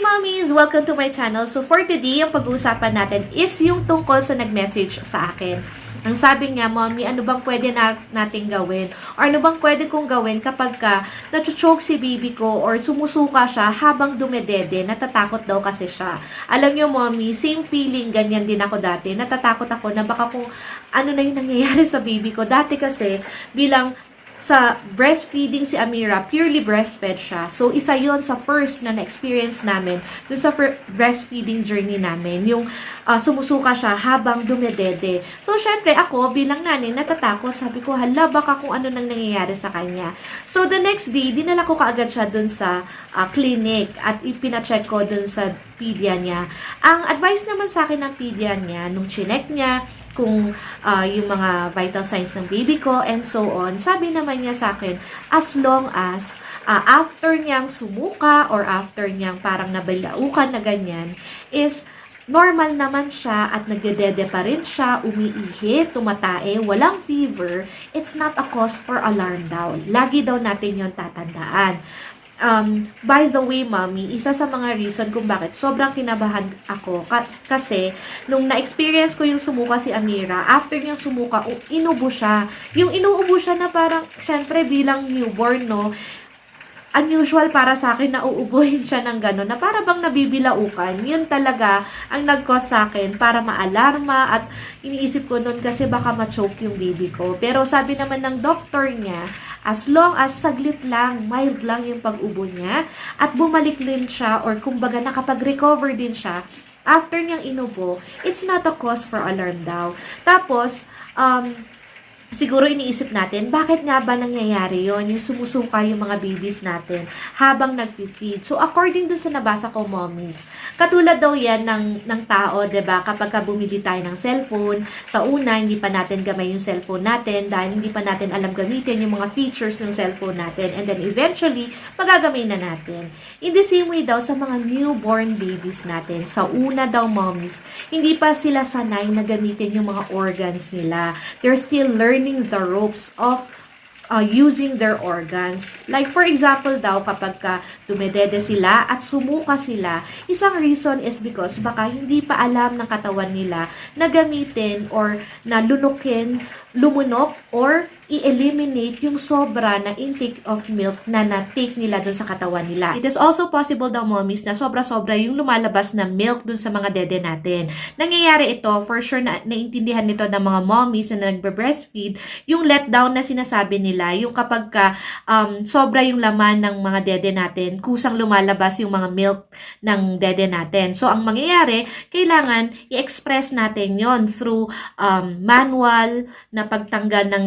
mommies! Welcome to my channel. So for today, yung pag-uusapan natin is yung tungkol sa nag-message sa akin. Ang sabi niya, Mommy, ano bang pwede na, nating gawin? Or ano bang pwede kong gawin kapag ka nachochoke si baby ko or sumusuka siya habang dumedede, natatakot daw kasi siya. Alam niyo, Mommy, same feeling, ganyan din ako dati. Natatakot ako na baka kung ano na yung nangyayari sa baby ko. Dati kasi, bilang sa breastfeeding si Amira, purely breastfed siya. So, isa yon sa first na na-experience namin dun sa breastfeeding journey namin. Yung ah, sumusuka siya habang dumedede. So, syempre, ako bilang nanay, natatakot. Sabi ko, hala, baka kung ano nang nangyayari sa kanya. So, the next day, dinala ko kaagad siya dun sa ah, clinic at ipinacheck ko dun sa pedia niya. Ang advice naman sa akin ng pedia niya, nung chinek niya, kung ah, yung mga vital signs ng baby ko and so on. Sabi naman niya sa akin, as long as ah, after niyang sumuka or after niyang parang nabalaukan na ganyan, is normal naman siya at nagdedede pa rin siya, umiihi, tumatae, walang fever, it's not a cause for alarm daw. Lagi daw natin yon tatandaan. Um, by the way, mommy, isa sa mga reason kung bakit sobrang kinabahan ako ka- kasi nung na-experience ko yung sumuka si Amira, after niyang sumuka, inubo siya. Yung inuubo siya na parang, syempre bilang newborn, no, unusual para sa akin na uubuhin siya ng gano'n, na para bang nabibilaukan. Yun talaga ang nag-cause sa akin para maalarma at iniisip ko noon kasi baka ma-choke yung baby ko. Pero sabi naman ng doctor niya, as long as saglit lang, mild lang yung pag-ubo niya, at bumalik din siya or kumbaga nakapag-recover din siya, after niyang inubo, it's not a cause for alarm daw. Tapos, um, siguro iniisip natin, bakit nga ba nangyayari yon Yung sumusuka yung mga babies natin habang nagpi-feed. So, according dun sa nabasa ko, mommies, katulad daw yan ng, ng tao, ba kapag ka bumili tayo ng cellphone, sa una, hindi pa natin gamay yung cellphone natin dahil hindi pa natin alam gamitin yung mga features ng cellphone natin. And then, eventually, magagamay na natin. In the same way daw, sa mga newborn babies natin, sa una daw, mommies, hindi pa sila sanay na gamitin yung mga organs nila. They're still learning the ropes of uh, using their organs. Like for example daw, kapag ka dumedede sila at sumuka sila, isang reason is because baka hindi pa alam ng katawan nila na gamitin or na lunukin, lumunok or i-eliminate yung sobra na intake of milk na na-take nila dun sa katawan nila. It is also possible daw, mommies, na sobra-sobra yung lumalabas na milk dun sa mga dede natin. Nangyayari ito, for sure na naintindihan nito ng mga mommies na nagbe-breastfeed, yung letdown na sinasabi nila, yung kapag ka, um, sobra yung laman ng mga dede natin, kusang lumalabas yung mga milk ng dede natin. So, ang mangyayari, kailangan i-express natin yon through um, manual na pagtanggal ng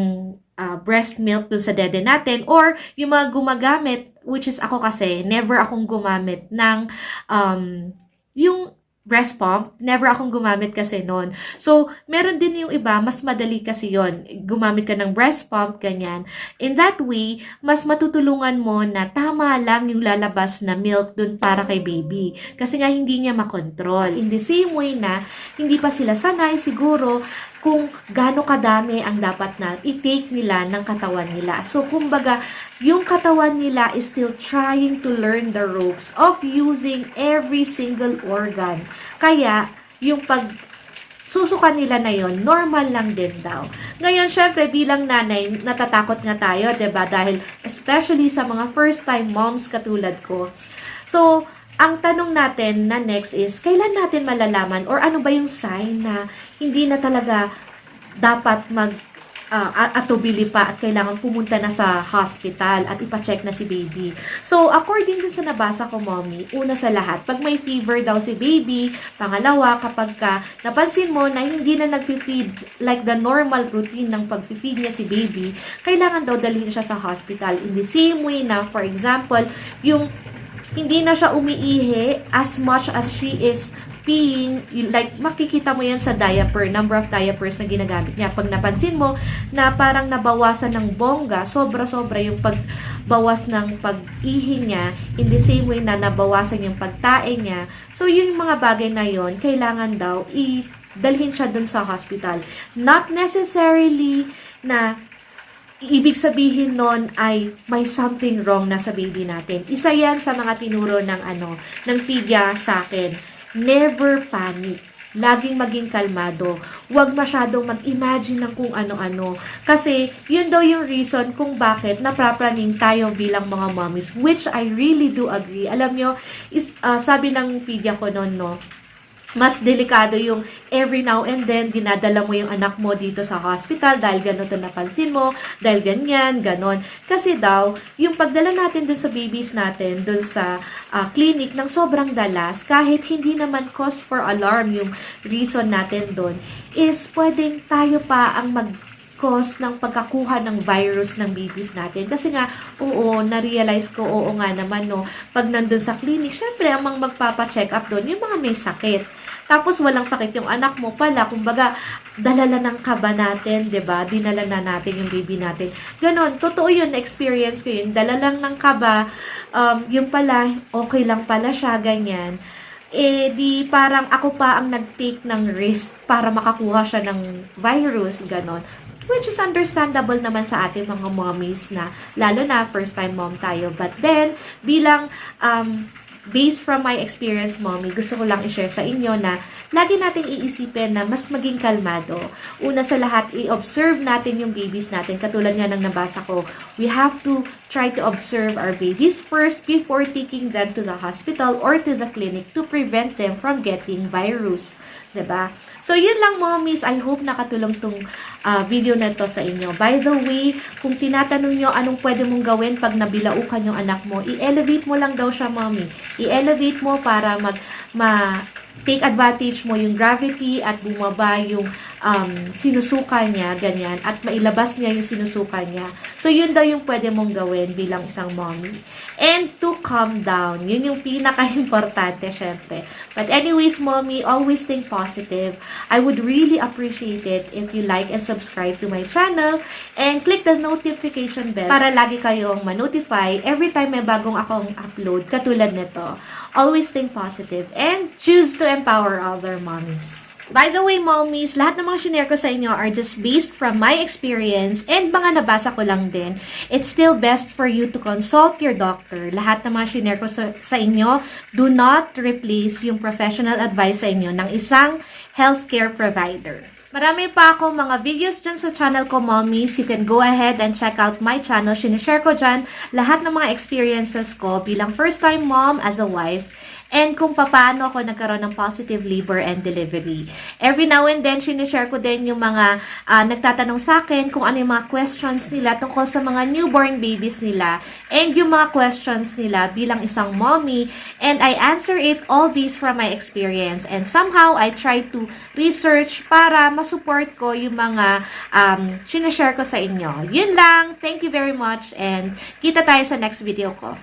uh, breast milk dun sa dede natin or yung mga gumagamit, which is ako kasi, never akong gumamit ng um, yung breast pump, never akong gumamit kasi noon. So, meron din yung iba, mas madali kasi yon Gumamit ka ng breast pump, ganyan. In that way, mas matutulungan mo na tama lang yung lalabas na milk dun para kay baby. Kasi nga, hindi niya makontrol. In the same way na, hindi pa sila sanay siguro kung gaano kadami ang dapat na i-take nila ng katawan nila. So, kumbaga, yung katawan nila is still trying to learn the ropes of using every single organ. Kaya, yung pag susukan nila na yon normal lang din daw. Ngayon, syempre, bilang nanay, natatakot nga tayo, ba Dahil, especially sa mga first-time moms katulad ko. So, ang tanong natin na next is, kailan natin malalaman or ano ba yung sign na hindi na talaga dapat mag uh, atubili pa at kailangan pumunta na sa hospital at ipacheck na si baby. So, according din sa nabasa ko, mommy, una sa lahat, pag may fever daw si baby, pangalawa, kapag ka napansin mo na hindi na nagpi-feed like the normal routine ng pag-feed niya si baby, kailangan daw dalhin siya sa hospital. In the same way na, for example, yung hindi na siya umiihi as much as she is peeing, like makikita mo yan sa diaper, number of diapers na ginagamit niya. Pag napansin mo na parang nabawasan ng bongga, sobra-sobra yung pagbawas ng pag-ihi niya, in the same way na nabawasan yung pagtae niya. So, yung mga bagay na yon kailangan daw i dalhin siya dun sa hospital. Not necessarily na ibig sabihin nun ay may something wrong na sa baby natin. Isa yan sa mga tinuro ng ano, ng pidya sa akin. Never panic. Laging maging kalmado. Huwag masyadong mag-imagine ng kung ano-ano. Kasi, yun daw yung reason kung bakit naprapraning tayo bilang mga mommies. Which I really do agree. Alam nyo, is, ah, sabi ng pidya ko noon, no, mas delikado yung every now and then dinadala mo yung anak mo dito sa hospital dahil ganito napansin mo, dahil ganyan, ganon. Kasi daw, yung pagdala natin dun sa babies natin, dun sa ah, clinic ng sobrang dalas, kahit hindi naman cause for alarm yung reason natin dun, is pwedeng tayo pa ang mag cause ng pagkakuha ng virus ng babies natin. Kasi nga, oo, na-realize ko, oo nga naman, no, pag nandun sa clinic, syempre, ang mga magpapa-check up doon, yung mga may sakit. Tapos, walang sakit yung anak mo pala. Kumbaga, dalala ng kaba natin, 'di ba Dinala na natin yung baby natin. Ganon, totoo yun, na-experience ko yun. Dala lang ng kaba, um, yung pala, okay lang pala siya, ganyan eh di parang ako pa ang nag-take ng risk para makakuha siya ng virus, ganon. Which is understandable naman sa ating mga mommies na, lalo na first time mom tayo. But then, bilang um, based from my experience, mommy, gusto ko lang i-share sa inyo na lagi nating iisipin na mas maging kalmado. Una sa lahat, i-observe natin yung babies natin. Katulad nga ng nabasa ko, we have to try to observe our babies first before taking them to the hospital or to the clinic to prevent them from getting virus. Ba? So, yun lang, mommies. I hope nakatulong tong ah, video na to sa inyo. By the way, kung tinatanong nyo anong pwede mong gawin pag nabilaukan yung anak mo, i-elevate mo lang daw siya, mommy. I-elevate mo para mag, ma, take advantage mo yung gravity at bumaba yung um, sinusuka niya, ganyan, at mailabas niya yung sinusuka niya. So, yun daw yung pwede mong gawin bilang isang mommy. And to calm down. Yun yung pinaka-importante, syempre. But anyways, mommy, always think positive. I would really appreciate it if you like and subscribe to my channel and click the notification bell para lagi kayong ma-notify every time may bagong akong upload katulad nito. Always think positive and choose to empower other mommies. By the way, mommies, lahat ng mga shinare ko sa inyo are just based from my experience and mga nabasa ko lang din. It's still best for you to consult your doctor. Lahat ng mga shinare ko sa, sa inyo, do not replace yung professional advice sa inyo ng isang healthcare provider. Marami pa akong mga videos dyan sa channel ko, mommies. You can go ahead and check out my channel. Sinishare ko dyan lahat ng mga experiences ko bilang first-time mom as a wife and kung paano ako nagkaroon ng positive labor and delivery. Every now and then, sinishare ko din yung mga ah, nagtatanong sa akin kung ano yung mga questions nila tungkol sa mga newborn babies nila and yung mga questions nila bilang isang mommy and I answer it all based from my experience and somehow I try to research para masupport ko yung mga um, sinishare ko sa inyo. Yun lang. Thank you very much and kita tayo sa next video ko.